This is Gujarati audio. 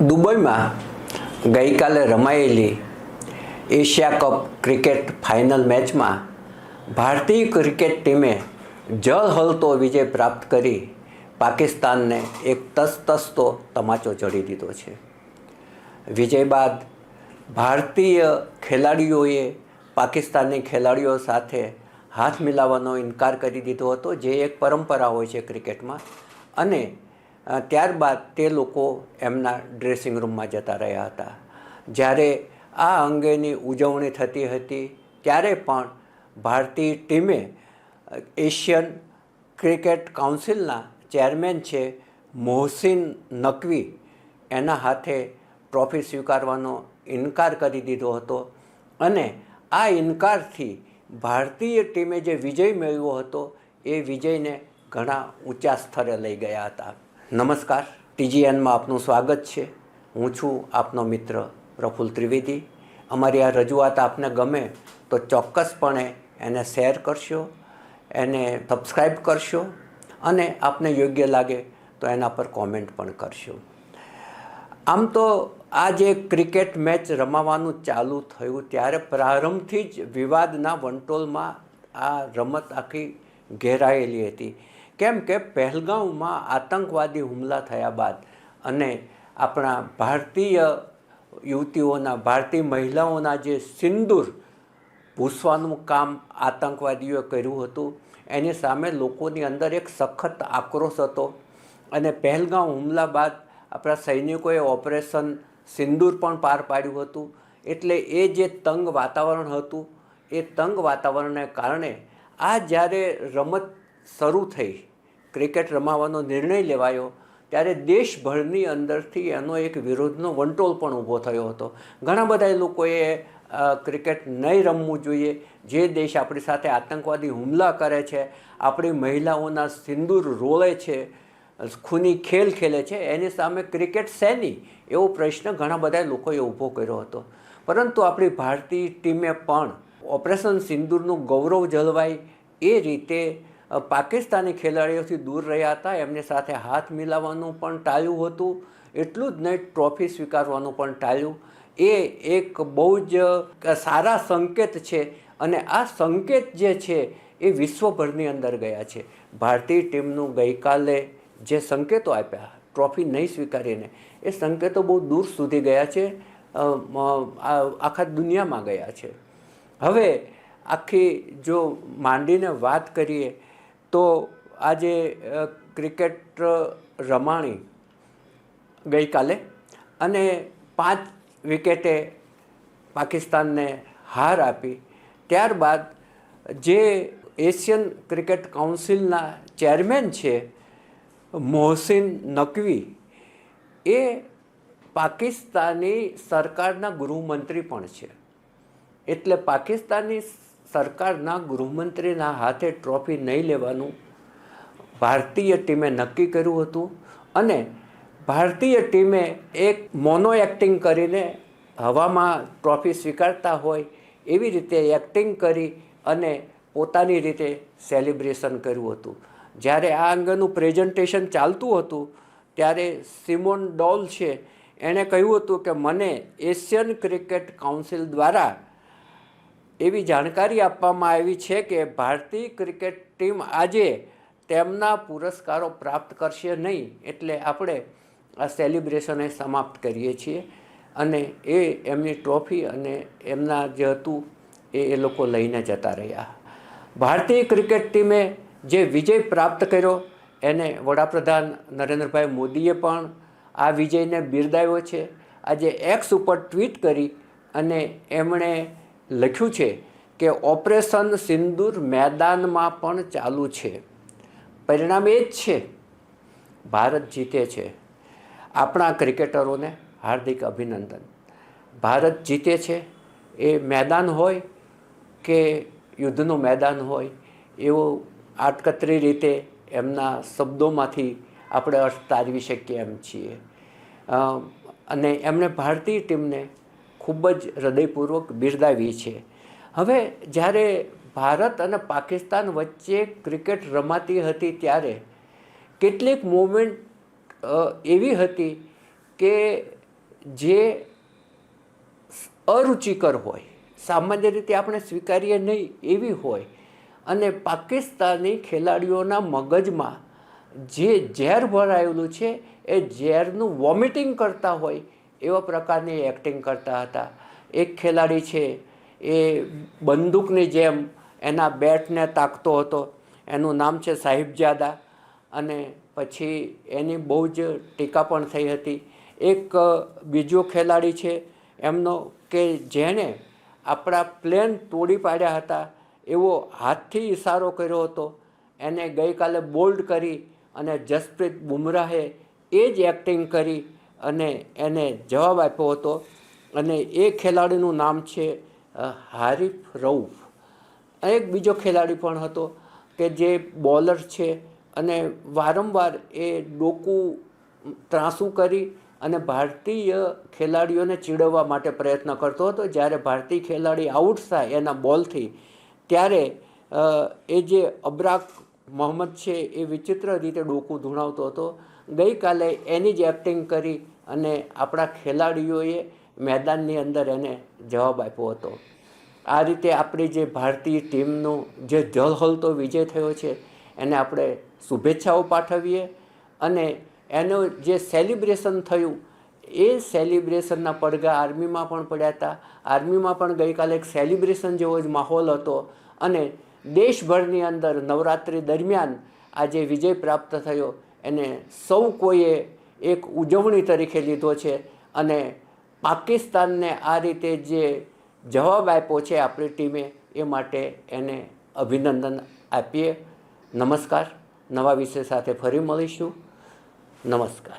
દુબઈમાં ગઈકાલે રમાયેલી એશિયા કપ ક્રિકેટ ફાઇનલ મેચમાં ભારતીય ક્રિકેટ ટીમે જળહલતો વિજય પ્રાપ્ત કરી પાકિસ્તાનને એક તસતસતો તમાચો જડી દીધો છે. વિજય બાદ ભારતીય ખેલાડીઓએ પાકિસ્તાની ખેલાડીઓ સાથે હાથ મિલાવવાનો ઇનકાર કરી દીધો હતો, જે એક પરંપરા હોય છે ક્રિકેટમાં. અને ત્યારબાદ તે લોકો એમના ડ્રેસિંગ રૂમમાં જતા રહ્યા હતા. જ્યારે આ અંગેની ઉજવણી થતી હતી, ત્યારે પણ ભારતીય ટીમે એશિયન ક્રિકેટ કાઉન્સિલના ચેરમેન છે મોહસિન નકવી એના હાથે ટ્રોફી સ્વીકારવાનો ઇનકાર કરી દીધો હતો અને આ ઇનકારથી ભારતીય ટીમે જે વિજય મેળવ્યો હતો, એ વિજયને ઘણા ઊંચા સ્તરે લઈ ગયા હતા. નમસ્કાર. ટીજીએનમાં આપનું સ્વાગત છે. હું છું આપનો મિત્ર પ્રફુલ ત્રિવેદી. અમારી આ રજૂઆત આપને ગમે તો ચોક્કસપણે એને શેર કરશો, એને સબસ્ક્રાઈબ કરશો અને આપને યોગ્ય લાગે તો એના પર કોમેન્ટ પણ કરશો. આમ તો આ જે ક્રિકેટ મેચ રમાવાનું ચાલુ થયું ત્યારે પ્રારંભથી જ વિવાદના વંટોલમાં આ રમત આખી ઘેરાયેલી હતી. કેમ કે પહેલગાંવમાં આતંકવાદી હુમલા થયા બાદ અને આપણા ભારતીય યુવતીઓના, ભારતીય મહિલાઓના જે સિંદૂર ભૂસવાનું કામ આતંકવાદીઓએ કર્યું હતું, એની સામે લોકોની અંદર એક સખત આક્રોશ હતો અને પહેલગાંવ હુમલા બાદ આપણા સૈનિકોએ ઓપરેશન સિંદૂર પણ પાર પાડ્યું હતું. એટલે એ જે તંગ વાતાવરણ હતું, એ તંગ વાતાવરણને કારણે આ જ્યારે રમત શરૂ થઈ, ક્રિકેટ રમાવાનો નિર્ણય લેવાયો, ત્યારે દેશભરની અંદરથી એનો એક વિરોધનો વંટોળ પણ ઊભો થયો હતો. ઘણા બધા લોકોએ ક્રિકેટ નહીં રમવું જોઈએ. જે દેશ આપણી સાથે આતંકવાદી હુમલા કરે છે, આપણી મહિલાઓના સિંદૂર રોળે છે, ખૂની ખેલ ખેલે છે, એની સામે ક્રિકેટ શેની? એવો પ્રશ્ન ઘણા બધા લોકોએ ઊભો કર્યો હતો. પરંતુ આપણી ભારતીય ટીમે પણ ઓપરેશન સિંદૂરનું ગૌરવ જળવાય એ રીતે પાકિસ્તાની ખેલાડીઓથી દૂર રહ્યા હતા. એમની સાથે હાથ મિલાવવાનું પણ ટાળ્યું હતું. એટલું જ નહીં, ટ્રોફી સ્વીકારવાનું પણ ટાળ્યું. એ એક બહુ જ સારા સંકેત છે અને આ સંકેત જે છે એ વિશ્વભરની અંદર ગયા છે. ભારતીય ટીમનું ગઈકાલે જે સંકેતો આપ્યા, ટ્રોફી નહીં સ્વીકારીને, એ સંકેતો બહુ દૂર સુધી ગયા છે આખા દુનિયામાં ગયા છે. હવે આખી જો માંડીને વાત કરીએ તો આજે ક્રિકેટ રમાણી ગઈકાલે અને પાંચ વિકેટે પાકિસ્તાનને હાર આપી. ત્યારબાદ જે એશિયન ક્રિકેટ કાઉન્સિલના ચેરમેન છે, મોહસિન નકવી, એ પાકિસ્તાની સરકારના ગૃહમંત્રી પણ છે. એટલે પાકિસ્તાની સરકારના ગૃહમંત્રીના હાથે ટ્રોફી નહીં લેવાનું ભારતીય ટીમે નક્કી કર્યું હતું અને ભારતીય ટીમે એક મોનો એક્ટિંગ કરીને હવામાં ટ્રોફી સ્વીકારતા હોય એવી રીતે એક્ટિંગ કરી અને પોતાની રીતે સેલિબ્રેશન કર્યું હતું. જ્યારે આ અંગેનું પ્રેઝન્ટેશન ચાલતું હતું, ત્યારે સિમોન ડોલ છે, એણે કહ્યું હતું કે મને એશિયન ક્રિકેટ કાઉન્સિલ દ્વારા એવી જાણકારી આપવામાં આવી છે કે ભારતીય ક્રિકેટ ટીમ આજે તેમના પુરસ્કારો પ્રાપ્ત કરશે નહીં એટલે આપણે આ સેલિબ્રેશનને સમાપ્ત કરીએ છીએ અને એ એમની ટ્રોફી અને એમના જે હતું એ એ લોકો લઈને જતા રહ્યા. ભારતીય ક્રિકેટ ટીમે જે વિજય પ્રાપ્ત કર્યો, એને વડાપ્રધાન નરેન્દ્રભાઈ મોદીએ પણ આ વિજયને બિરદાવ્યો છે. આજે એક્સ ઉપર ટ્વીટ કરી અને એમણે લખ્યું છે કે ઓપરેશન સિંદૂર મેદાનમાં પણ ચાલુ છે. પરિણામ એ જ છે. ભારત જીતે છે. આપણા ક્રિકેટરોને હાર્દિક અભિનંદન. ભારત જીતે છે. એ મેદાન હોય કે યુદ્ધનું મેદાન હોય, એવો આટકતરી રીતે એમના શબ્દોમાંથી આપણે અર્થ તારવી શકીએ એમ છીએ. અને એમણે ભારતીય ટીમને ખૂબ જ હૃદયપૂર્વક બિરદાવી છે હવે જ્યારે ભારત અને પાકિસ્તાન વચ્ચે ક્રિકેટ રમાતી હતી ત્યારે કેટલીક મોમેન્ટ એવી હતી કે જે અરુચિકર હોય, સામાન્ય રીતે આપણે સ્વીકારીએ નહીં એવી હોય, અને પાકિસ્તાની ખેલાડીઓના મગજમાં જે ઝેર ભરાયેલું છે, એ ઝેરનું વોમિટિંગ કરતા હોય એવા પ્રકારની એક્ટિંગ કરતા હતા. એક ખેલાડી છે, એ બંદૂકની જેમ એના બેટને તાકતો હતો. એનું નામ છે સાહિબજાદા અને પછી એની બહુ જ ટીકા પણ થઈ હતી. એક બીજો ખેલાડી છે, એમનો કે જેણે આપણા પ્લેન તોડી પાડ્યા હતા, એવો હાથથી ઇશારો કર્યો હતો. એને ગઈકાલે બોલ્ડ કરી અને જસપ્રીત બુમરાહે એ જ એક્ટિંગ કરી અને એને જવાબ આપ્યો હતો. અને એ ખેલાડીનું નામ છે હારિફ રઉફ. એક બીજો ખેલાડી પણ હતો કે જે બોલર છે અને વારંવાર એ ડોકું ત્રાસું કરી અને ભારતીય ખેલાડીઓને ચીડવવા માટે પ્રયત્ન કરતો હતો. જ્યારે ભારતીય ખેલાડી આઉટ થાય એના બોલથી, ત્યારે એ જે અબ્રાક મોહમ્મદ છે એ વિચિત્ર રીતે ડોકું ધૂણાવતો હતો. ગઈકાલે એની જ એક્ટિંગ કરી અને આપણા ખેલાડીઓએ મેદાનની અંદર એને જવાબ આપ્યો હતો. આ રીતે આપણી જે ભારતીય ટીમનો જે જલહલતો વિજય થયો છે, એને આપણે શુભેચ્છાઓ પાઠવીએ અને એનું જે સેલિબ્રેશન થયું, એ સેલિબ્રેશનના પડઘા આર્મીમાં પણ પડ્યા હતા. આર્મીમાં પણ ગઈકાલે એક સેલિબ્રેશન જેવો જ માહોલ હતો અને દેશભરની અંદર નવરાત્રિ દરમિયાન આ જે વિજય પ્રાપ્ત થયો. એને સૌ કોઈએ એક ઉજવણી તરીકે લીધો છે અને પાકિસ્તાનને આ રીતે જે જવાબ આપ્યો છે આપણી ટીમે એ માટે એને અભિનંદન આપીએ. નમસ્કાર. નવા વિષય સાથે ફરી મળીશું. નમસ્કાર.